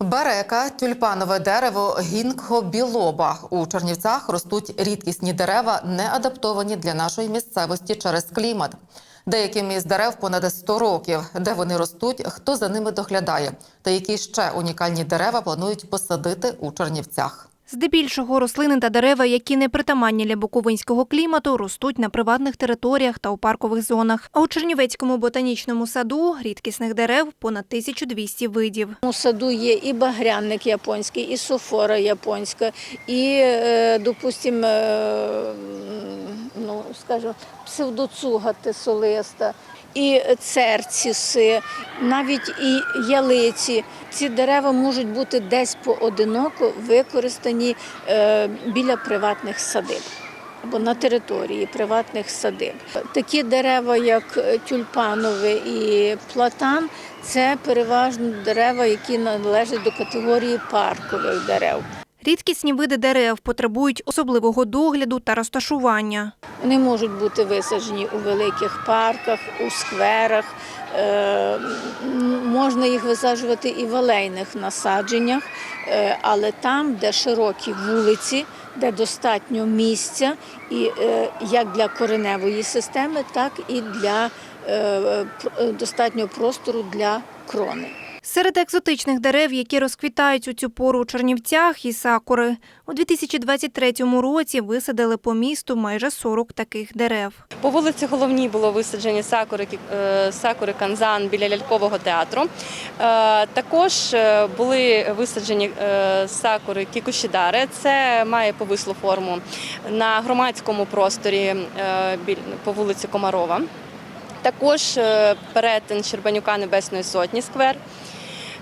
Берека, тюльпанове дерево, гінкго білоба. У Чернівцях ростуть рідкісні дерева, не адаптовані для нашої місцевості через клімат. Деяким із дерев понад 100 років. Де вони ростуть, хто за ними доглядає, та які ще унікальні дерева планують посадити у Чернівцях. Здебільшого рослини та дерева, які не притаманні для буковинського клімату, ростуть на приватних територіях та у паркових зонах. А у Чернівецькому ботанічному саду рідкісних дерев понад 1200 видів. У саду є і багряник японський, і софора японська, і, е, допустимо, ну, скажімо, псевдоцуга тисолиста, і церціси, навіть і ялиці. Ці дерева можуть бути десь поодиноко використані е, біля приватних садиб. Або на території приватних садиб. Такі дерева, як тюльпанове і платан, це переважно дерева, які належать до категорії паркових дерев. Рідкісні види дерев потребують особливого догляду та розташування. Вони можуть бути висаджені у великих парках, у скверах. Е, Можна їх висаджувати і в алейних насадженнях, е, але там, де широкі вулиці, де достатньо місця, і е, як для кореневої системи, так і для достатньо простору для крони. Серед екзотичних дерев, які розквітають у цю пору у Чернівцях, і сакури. У 2023 році висадили по місту майже 40 таких дерев. По вулиці Головній було висаджені сакури, е, сакури Канзан біля лялькового театру. Е, Також е, були висаджені сакури Кікушідаре. Це має повислу форму на громадському просторі по вулиці Комарова. Також перетин Щербанюка Небесної Сотні сквер.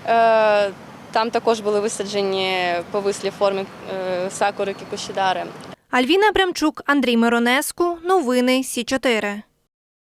Е, Там також були висаджені повислі форми е, сакури кікушідари. Альвіна Бремчук, Андрій Миронеску. Новини Сі 4